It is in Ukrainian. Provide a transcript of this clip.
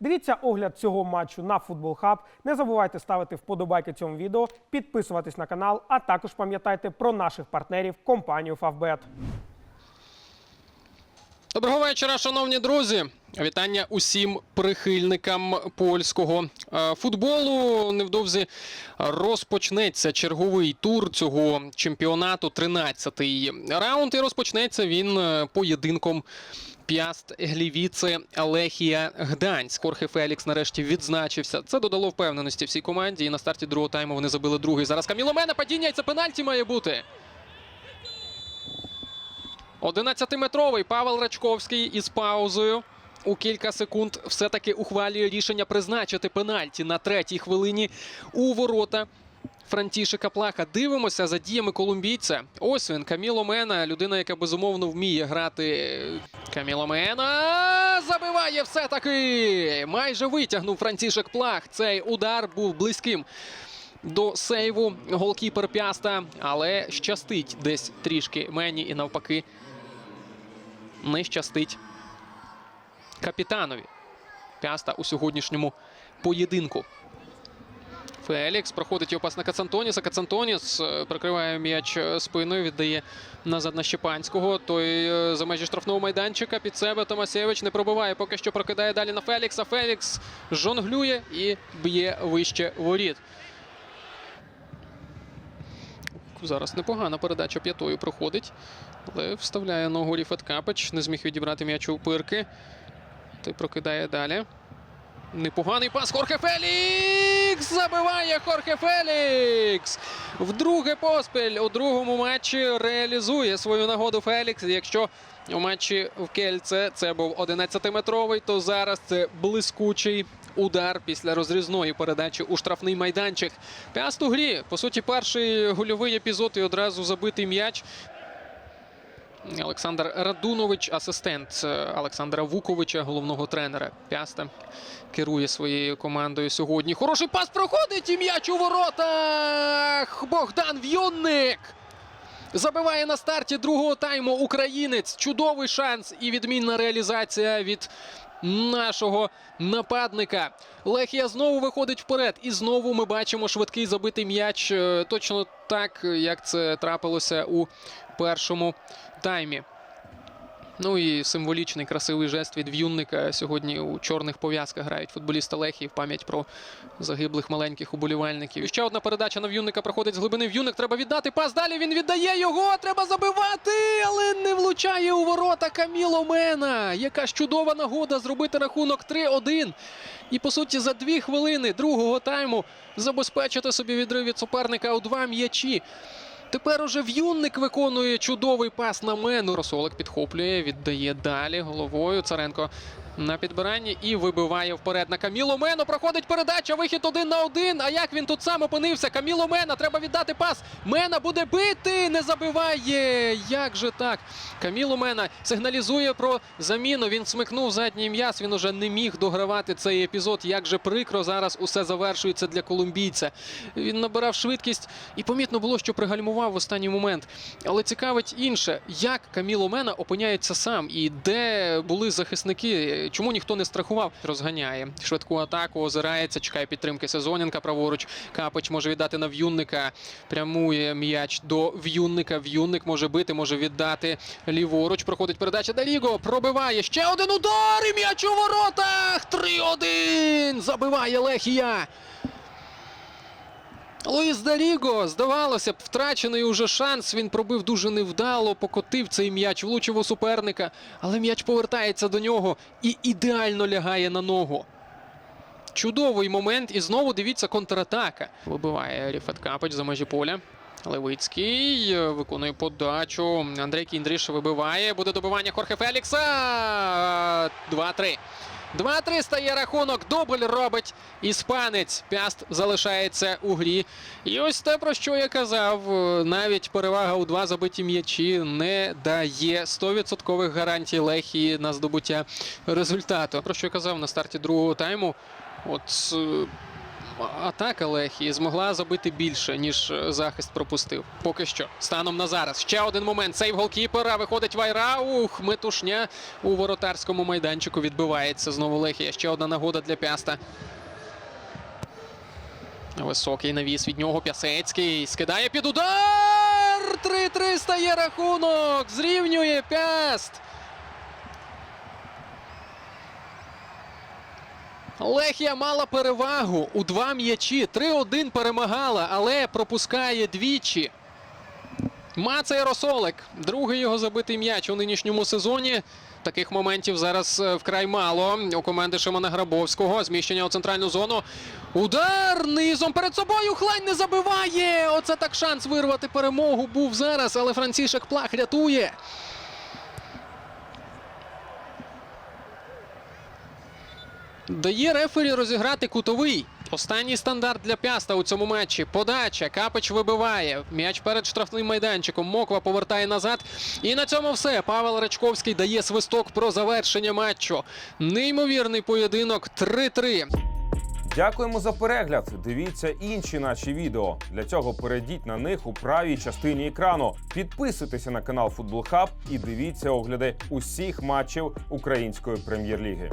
Дивіться огляд цього матчу на Футбол Хаб. Не забувайте ставити вподобайки цьому відео, підписуватись на канал, а також пам'ятайте про наших партнерів компанію Фавбет. Доброго вечора, шановні друзі. Вітання усім прихильникам польського е, футболу. Невдовзі розпочнеться черговий тур цього чемпіонату. 13-й раунд. І розпочнеться він е, поєдинком. П'яст Глівіце Лехія Гданськ. Хорхе Фелікс нарешті відзначився. Це додало впевненості всій команді. І на старті другого тайму вони забили другий. Зараз Каміло Мена падіння і це пенальті має бути. 11-метровий Павел Рачковський із паузою. У кілька секунд все-таки ухвалює рішення призначити пенальті на третій хвилині у ворота Франтішика Плаха. Дивимося за діями колумбійця. Ось він, Каміло Мена, людина, яка безумовно вміє грати. Каміло Мена забиває все-таки. Майже витягнув Франтішек Плах. Цей удар був близьким до сейву голкіпер Пяста, але щастить десь трішки мені і навпаки не щастить капітанові Пяста у сьогоднішньому поєдинку. Фелікс проходить його пас на Кацантоніса. Кацантоніс е, прикриває м'яч е, спиною, віддає назад на Щепанського. Той е, за межі штрафного майданчика під себе Томасєвич не пробиває. Поки що прокидає далі на Фелікса. Фелікс жонглює і б'є вище воріт. Зараз непогана передача п'ятою проходить. Але вставляє ногу Ріфат Капич. Не зміг відібрати м'яч у пирки. Той прокидає далі. Непоганий пас. Хорхе Фелікс! Забиває Хорхе Фелікс! Вдруге поспіль у другому матчі реалізує свою нагоду Фелікс. Якщо у матчі в Кельце це був 11-метровий, то зараз це блискучий удар після розрізної передачі у штрафний майданчик. П'яст грі. По суті, перший гольовий епізод і одразу забитий м'яч. Олександр Радунович, асистент е, Олександра Вуковича, головного тренера Пяста, керує своєю командою сьогодні. Хороший пас проходить і м'яч у воротах. Богдан В'юнник забиває на старті другого тайму українець. Чудовий шанс і відмінна реалізація від нашого нападника. Лехія знову виходить вперед. І знову ми бачимо швидкий забитий м'яч. е, Точно так, як це трапилося у першому таймі. Ну і символічний красивий жест від в'юнника. Сьогодні у чорних пов'язках грають футболісти Лехії в пам'ять про загиблих маленьких уболівальників. І ще одна передача на в'юнника проходить з глибини. В'юнник треба віддати пас. Далі він віддає його. Треба забивати, але не влучає у ворота Каміло Мена. Яка ж чудова нагода зробити рахунок 3-1. І по суті за дві хвилини другого тайму забезпечити собі відрив від суперника у два м'ячі. Тепер уже в'юнник виконує чудовий пас на мену. Росолик підхоплює, віддає далі головою. Царенко на підбиранні і вибиває вперед на Каміло Мену. Проходить передача. Вихід один на один. А як він тут сам опинився? Каміло Мена. Треба віддати пас. Мена буде бити. Не забиває. Як же так? Каміло Мена сигналізує про заміну. Він смикнув задній м'яс. Він уже не міг догравати цей епізод. Як же прикро зараз усе завершується для колумбійця. Він набирав швидкість і помітно було, що пригальмував в останній момент. Але цікавить інше, як Каміло Мена опиняється сам і де були захисники. Чому ніхто не страхував? Розганяє швидку атаку, озирається, чекає підтримки сезонінка. Праворуч Капич може віддати на в'юнника. Прямує м'яч до в'юнника. В'юнник може бити, може віддати ліворуч. Проходить передача Даліго. Пробиває ще один удар. І м'яч у воротах. 3-1. Забиває Лехія. Луїс Даріго, здавалося б, втрачений уже шанс. Він пробив дуже невдало, покотив цей м'яч, влучив у суперника, але м'яч повертається до нього і ідеально лягає на ногу. Чудовий момент, і знову дивіться контратака. Вибиває Ріфат Капич за межі поля. Левицький е, виконує подачу. Андрій Кіндріш вибиває. Буде добивання Хорхе Фелікса. 2-3. 2-3 стає рахунок. Дубль робить іспанець. Пяст залишається у грі. І ось те, про що я казав. е, Навіть перевага у два забиті м'ячі не дає 100% гарантій Лехії на здобуття результату. Про що я казав на старті другого тайму. От атака Лехії змогла забити більше, ніж е, захист пропустив. Поки що. Станом на зараз. Ще один момент. Сейв голкіпера. Виходить Вайра. Ух, метушня у воротарському майданчику відбивається. Знову Лехія. Ще одна нагода для Пяста. Високий навіс від нього Пясецький. Скидає під удар. 3-3 стає рахунок. Зрівнює Пяст. Лехія мала перевагу у два м'ячі. 3-1 перемагала, але пропускає двічі. Мацей Росолик. Другий його забитий м'яч у нинішньому сезоні. Таких моментів зараз е, вкрай мало. У команди Шимона Грабовського. Зміщення у центральну зону. Удар низом перед собою. Хлань не забиває. Оце так шанс вирвати перемогу був зараз, але Францішек Плах рятує. Дає рефері розіграти кутовий. Останній стандарт для Пяста у цьому матчі. Подача. Капич вибиває. М'яч перед штрафним майданчиком. Моква повертає назад. І на цьому все. Павел Речковський дає свисток про завершення матчу. Неймовірний поєдинок 3-3. Дякуємо за перегляд. Дивіться інші наші відео. Для цього перейдіть на них у правій частині екрану. Підписуйтеся на канал Футбол Хаб і дивіться огляди усіх матчів української прем'єр-ліги.